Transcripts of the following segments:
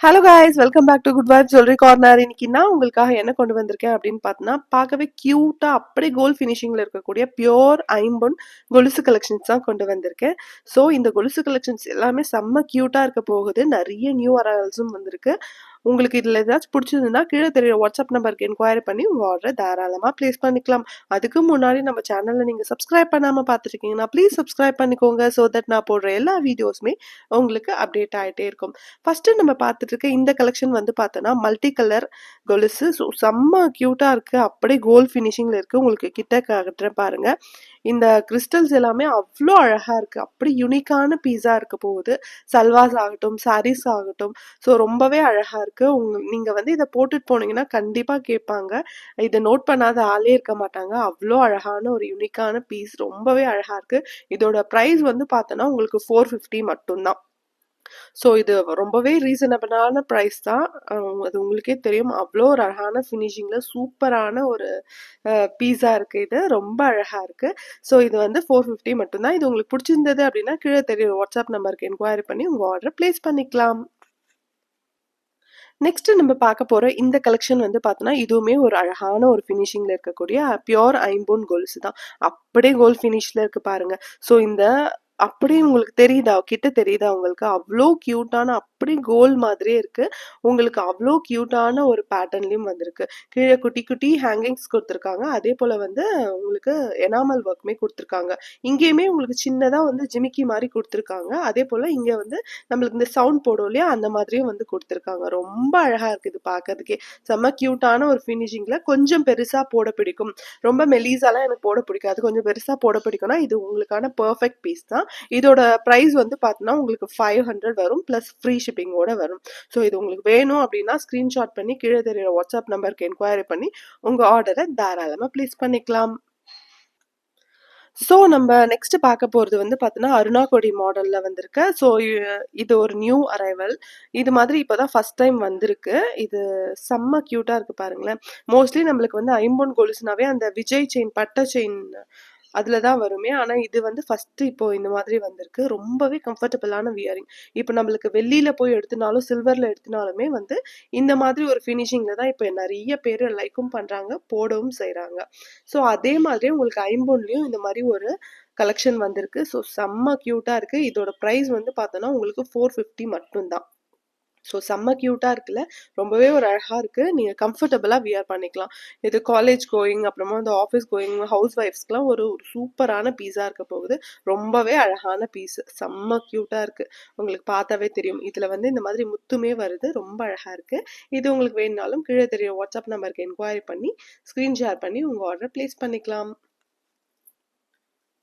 Hello guys welcome back to good vibe jewellery corner இன்னைக்கு நான் உங்களுக்காக என்ன கொண்டு வந்திருக்கேன் அப்படின்னு பார்த்தோன்னா பார்க்கவே க்யூட்டா அப்படியே கோல்ட் ஃபினிஷிங்ல இருக்கக்கூடிய பியோர் ஐம்பொன் கொலுசு கலெக்ஷன்ஸ் தான் கொண்டு வந்திருக்கேன். ஸோ இந்த கொலுசு கலெக்ஷன்ஸ் எல்லாமே செம்ம க்யூட்டா இருக்க போகுது. நிறைய நியூ அரைவல்ஸும் வந்திருக்கு. உங்களுக்கு இதில் ஏதாச்சும் பிடிச்சிருந்ததுன்னா கீழே தெரியுற வாட்ஸ்அப் நம்பருக்கு என்கொயரி பண்ணி உங்கள் ஆர்டரை தாராளமாக ப்ளேஸ் பண்ணிக்கலாம். அதுக்கு முன்னாடி நம்ம சேனலில் நீங்கள் சப்ஸ்கிரைப் பண்ணாமல் பார்த்துருக்கீங்கன்னா ப்ளீஸ் சப்ஸ்கிரைப் பண்ணிக்கோங்க. ஸோ தட் நான் போடுற எல்லா வீடியோஸுமே உங்களுக்கு அப்டேட் ஆகிட்டே இருக்கும். ஃபஸ்ட்டு நம்ம பார்த்துட்டு இருக்க இந்த கலெக்ஷன் வந்து பார்த்தோன்னா மல்டி கலர் கொலுசு. ஸோ செம்ம க்யூட்டாக இருக்குது அப்படியே கோல்ட் ஃபினிஷிங்கில் இருக்குது உங்களுக்கு கிட்ட காட்டுறேன் பாருங்கள் இந்த கிறிஸ்டல்ஸ் எல்லாமே அவ்வளோ அழகாக இருக்குது அப்படி யூனிக்கான பீஸாக இருக்க போகுது. சல்வாஸ் ஆகட்டும் சாரீஸ் ஆகட்டும். ஸோ ரொம்பவே அழகாக இருக்குது உங்க நீங்கள் வந்து இதை போட்டுட்டு போனீங்கன்னா கண்டிப்பாக கேட்பாங்க. இதை நோட் பண்ணாத ஆளே இருக்க மாட்டாங்க. அவ்வளோ அழகான ஒரு யூனிக்கான பீஸ் ரொம்பவே அழகாக இருக்குது இதோட ப்ரைஸ் வந்து பார்த்தோன்னா உங்களுக்கு ஃபோர் ஃபிஃப்டி மட்டும்தான். ஸோ இது ரொம்பவே ரீசனபிளான ப்ரைஸ் தான். அது உங்களுக்கே தெரியும். அவ்வளோ ஒரு அழகான ஃபினிஷிங்கில் சூப்பரான ஒரு பீஸா இருக்குது இது. ரொம்ப அழகாக இருக்குது ஸோ இது வந்து ஃபோர் ஃபிஃப்டி மட்டும்தான். இது உங்களுக்கு பிடிச்சிருந்தது அப்படின்னா கீழே தெரியும் வாட்ஸ்அப் நம்பருக்கு என்கொயரி பண்ணி உங்கள் ஆர்டரை ப்ளேஸ் பண்ணிக்கலாம். நெக்ஸ்ட் நம்ம பார்க்க போற இந்த கலெக்ஷன் வந்து பார்த்தோன்னா இதுவுமே ஒரு அழகான ஒரு ஃபினிஷிங்ல இருக்கக்கூடிய பியோர் ஐம்போன் கோல்ஸ் தான். அப்படியே கோல் ஃபினிஷ்ல இருக்கு பாருங்க. ஸோ இந்த அப்படியே உங்களுக்கு தெரியுதா? கிட்ட தெரியுதா உங்களுக்கு? அவ்வளோ க்யூட்டான அப்படி கோல் மாதிரியே இருக்கு. உங்களுக்கு அவ்வளோ க்யூட்டான ஒரு பேட்டர்ன்லயும் வந்திருக்கு. கீழே குட்டி குட்டி ஹேங்கிங்ஸ் கொடுத்துருக்காங்க. அதே போல வந்து உங்களுக்கு எனாமல் ஒர்க்குமே கொடுத்துருக்காங்க. இங்கேயுமே உங்களுக்கு சின்னதா வந்து ஜிமிக்கி மாதிரி கொடுத்துருக்காங்க. அதே போல இங்க வந்து நம்மளுக்கு இந்த சவுண்ட் போடும் இல்லையா அந்த மாதிரியும் வந்து கொடுத்துருக்காங்க. ரொம்ப அழகா இருக்கு இது பார்க்கறதுக்கே. செம்ம க்யூட்டான ஒரு ஃபினிஷிங்ல கொஞ்சம் பெருசா போட பிடிக்கும். ரொம்ப மெலீஸாலாம் எனக்கு போட பிடிக்காது. கொஞ்சம் பெருசா போட பிடிக்கும்னா இது உங்களுக்கான பர்ஃபெக்ட் பீஸ் தான். இதோட ப்ரைஸ் வந்து பார்த்தோன்னா உங்களுக்கு ஃபைவ் ஹண்ட்ரட் வரும். ப்ளஸ் ஃப்ரீ ஷிப்பிங்கோட வரும். ஸோ இது உங்களுக்கு வேணும் அப்படின்னா ஸ்க்ரீன்ஷாட் பண்ணி கீழே தெரியுற வாட்ஸ்அப் நம்பருக்கு என்கொயரி பண்ணி உங்கள் ஆர்டரை தாராளமாக ப்ளேஸ் பண்ணிக்கலாம். ஸோ நம்ம நெக்ஸ்ட் பார்க்க போகிறது வந்து பார்த்தோன்னா அருணாகொடி மாடலில் வந்திருக்கு. ஸோ இது ஒரு நியூ அரைவல் இது மாதிரி இப்போ தான் ஃபஸ்ட் டைம் வந்திருக்கு. இது செம்ம க்யூட்டாக இருக்குது பாருங்களேன். மோஸ்ட்லி நம்மளுக்கு வந்து ஐம்பொன் கொலுசுனாவே அந்த விஜய் செயின் பட்டை செயின் அதில் தான் வருமே. ஆனால் இது வந்து ஃபஸ்ட்டு இப்போ இந்த மாதிரி வந்திருக்கு. ரொம்பவே கம்ஃபர்டபுளான வியரிங் இப்போ நம்மளுக்கு வெள்ளியில் போய் எடுத்தினாலும் சில்வரில் எடுத்தினாலுமே வந்து இந்த மாதிரி ஒரு ஃபினிஷிங்கில் தான் இப்போ நிறைய பேர் லைக்கும் பண்ணுறாங்க போடவும் செய்கிறாங்க ஸோ அதே மாதிரி உங்களுக்கு ஐம்பொன்லேயும் இந்த மாதிரி ஒரு கலெக்ஷன் வந்திருக்கு. ஸோ செம்ம க்யூட்டாக இருக்குது இதோட ப்ரைஸ் வந்து பார்த்தோன்னா உங்களுக்கு ஃபோர் ஃபிஃப்டி மட்டும்தான். ஸோ செம்ம க்யூட்டாக இருக்குல்ல? ரொம்பவே ஒரு அழகாக இருக்குது நீங்கள் கம்ஃபர்டபுளாக வியர் பண்ணிக்கலாம். இது காலேஜ் கோயிங் அப்புறமா வந்து ஆஃபீஸ் கோயிங் ஹவுஸ் ஒய்ஃப்ஸ்க்குலாம் ஒரு ஒரு சூப்பரான பீஸாக இருக்க போகுது. ரொம்பவே அழகான பீஸ் செம்ம க்யூட்டாக இருக்குது உங்களுக்கு பார்த்தாவே தெரியும். இதில் வந்து இந்த மாதிரி முத்துமே வருது. ரொம்ப அழகாக இருக்குது இது உங்களுக்கு வேணுனாலும் கீழே தெரியும் வாட்ஸ்அப் நம்பருக்கு என்கொயரி பண்ணி ஸ்க்ரீன் ஷேர் பண்ணி உங்கள் ஆர்டர் ப்ளேஸ் பண்ணிக்கலாம்.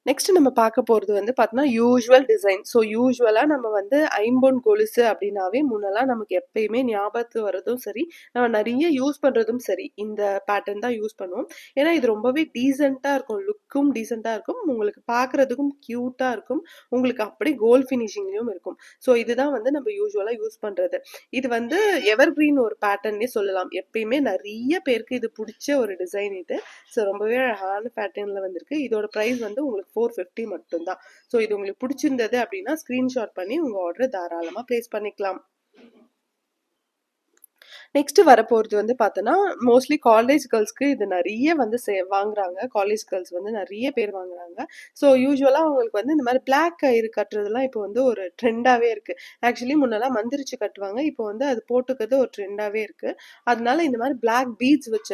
நெக்ஸ்ட் நம்ம பார்க்க போகிறது வந்து பார்த்தோன்னா யூஸ்வல் டிசைன் ஸோ யூஸ்வலாக நம்ம வந்து ஐம்பொன் கொலுசு அப்படின்னாவே முன்னெல்லாம் நமக்கு எப்பயுமே ஞாபகத்துக்கு வர்றதும் சரி நம்ம நிறைய யூஸ் பண்ணுறதும் சரி இந்த பேட்டர்ன் தான் யூஸ் பண்ணுவோம். ஏன்னா இது ரொம்பவே டீசெண்டாக இருக்கும். லுக்கும் டீசெண்டாக இருக்கும். உங்களுக்கு பார்க்குறதுக்கும் க்யூட்டாக இருக்கும். உங்களுக்கு அப்படியே கோல்ட் ஃபினிஷிங்லேயும் இருக்கும். ஸோ இதுதான் வந்து நம்ம யூஸ்வலாக யூஸ் பண்ணுறது இது வந்து எவர் கிரீன் ஒரு பேட்டர்னே சொல்லலாம். எப்பயுமே நிறைய பேருக்கு இது பிடிச்ச ஒரு டிசைன் இது. ஸோ ரொம்பவே அழகான பேட்டர்னில் வந்திருக்கு. இதோட ப்ரைஸ் வந்து உங்களுக்கு ஃபோர் ஃபிஃப்டி மட்டும்தான். ஸோ இது உங்களுக்கு பிடிச்சிருந்தது அப்படின்னா ஸ்க்ரீன்ஷாட் பண்ணி உங்கள் ஆர்டரை தாராளமாக ப்ளேஸ் பண்ணிக்கலாம். நெக்ஸ்ட் வரப்போகிறது வந்து பார்த்தோன்னா மோஸ்ட்லி காலேஜ் கேர்ள்ஸ்க்கு இது நிறைய வந்து சே வாங்குறாங்க. காலேஜ் கேர்ள்ஸ் வந்து நிறைய பேர் வாங்குறாங்க. ஸோ யூஸ்வலாக அவங்களுக்கு வந்து இந்த மாதிரி பிளாக் கயிறு கட்டுறதுலாம் இப்போ வந்து ஒரு ட்ரெண்டாகவே இருக்குது ஆக்சுவலி முன்னெல்லாம் மந்திரிச்சு கட்டுவாங்க. இப்போ வந்து அது போட்டுக்கிறது ஒரு ட்ரெண்டாகவே இருக்குது அதனால இந்த மாதிரி பிளாக் பீட்ஸ் வச்ச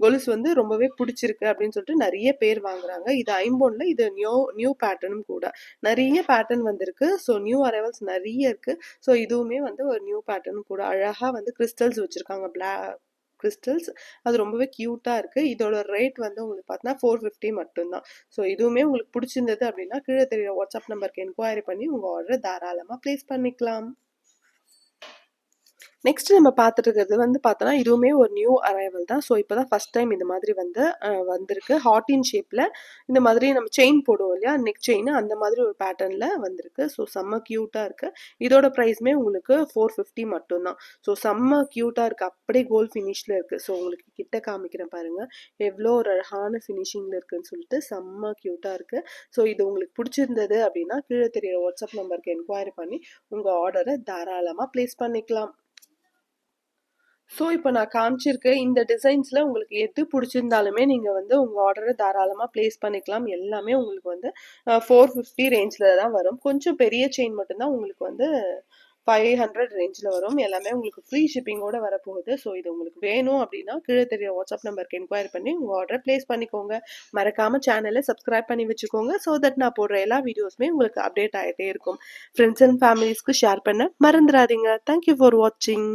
கொலுசு வந்து ரொம்பவே பிடிச்சிருக்கு அப்படின்னு சொல்லிட்டு நிறைய பேர் வாங்குறாங்க. இது ஐம்போன்ல இது நியூ நியூ பேட்டர்னும் கூட. நிறைய பேட்டர்ன் வந்திருக்கு. ஸோ நியூ அரைவல்ஸ் நிறைய இருக்கு. ஸோ இதுவுமே வந்து ஒரு நியூ பேட்டர்னும் கூட. அழகாக வந்து கிறிஸ்டல்ஸ் வச்சிருக்காங்க. பிளாக் கிறிஸ்டல்ஸ் அது ரொம்பவே க்யூட்டாக இருக்குது இதோட ரேட் வந்து உங்களுக்கு பார்த்தீங்கன்னா ஃபோர் ஃபிஃப்டி மட்டும்தான். ஸோ இதுவுமே உங்களுக்கு பிடிச்சிருந்தது அப்படின்னா கீழே தெரியுற வாட்ஸ்அப் நம்பருக்கு என்கொயரி பண்ணி உங்கள் ஆர்டரை தாராளமாக ப்ளேஸ் பண்ணிக்கலாம். நெக்ஸ்ட் நம்ம பார்த்துட்டு இருக்கிறது வந்து பார்த்தோன்னா இதுவுமே ஒரு நியூ அரைவல் தான். ஸோ இப்போ தான் ஃபஸ்ட் டைம் இந்த மாதிரி வந்து வந்திருக்கு. ஹாட்டின் ஷேப்பில் இந்த மாதிரி நம்ம செயின் போடுவோம் இல்லையா? நெக் செயின் அந்த மாதிரி ஒரு பேட்டர்னில் வந்திருக்கு. ஸோ செம்ம க்யூட்டாக இருக்குது இதோட ப்ரைஸ்மே உங்களுக்கு ஃபோர் ஃபிஃப்டி மட்டும்தான். ஸோ செம்ம க்யூட்டாக இருக்குது அப்படியே கோல்ட் ஃபினிஷில் இருக்குது ஸோ உங்களுக்கு கிட்ட காமிக்கிறேன் பாருங்கள் எவ்வளோ ஒரு அழகான ஃபினிஷிங்கில் இருக்குன்னு சொல்லிட்டு செம்ம க்யூட்டாக இருக்குது ஸோ இது உங்களுக்கு பிடிச்சிருந்தது அப்படின்னா கீழே தெரியுற வாட்ஸ்அப் நம்பருக்கு என்கொயரி பண்ணி உங்கள் ஆர்டரை தாராளமாக ப்ளேஸ் பண்ணிக்கலாம். ஸோ இப்போ நான் காமிச்சிருக்க இந்த டிசைன்ஸில் உங்களுக்கு எது பிடிச்சிருந்தாலுமே நீங்கள் வந்து உங்கள் ஆர்டரை தாராளமாக ப்ளேஸ் பண்ணிக்கலாம். எல்லாமே உங்களுக்கு வந்து ஃபோர் ஃபிஃப்டி ரேஞ்சில் தான் வரும். கொஞ்சம் பெரிய செயின் மட்டும்தான் உங்களுக்கு வந்து ஃபைவ் ஹண்ட்ரட் ரேஞ்சில் வரும். எல்லாமே உங்களுக்கு ஃப்ரீ ஷிப்பிங்கோட வரப்போகுது. ஸோ இது உங்களுக்கு வேணும் அப்படின்னா கீழே தெரிய வாட்ஸ்அப் நம்பருக்கு என்கொயரி பண்ணி உங்கள் ஆர்டரை ப்ளேஸ் பண்ணிக்கோங்க. மறக்காமல் சேனலை சப்ஸ்கிரைப் பண்ணி வச்சுக்கோங்க. ஸோ தட் நான் போடுற எல்லா வீடியோஸுமே உங்களுக்கு அப்டேட் ஆகிட்டே இருக்கும். ஃப்ரெண்ட்ஸ் அண்ட் ஃபேமிலிஸ்க்கு ஷேர் பண்ண மறந்துடாதீங்க. தேங்க்யூ ஃபார் வாட்சிங்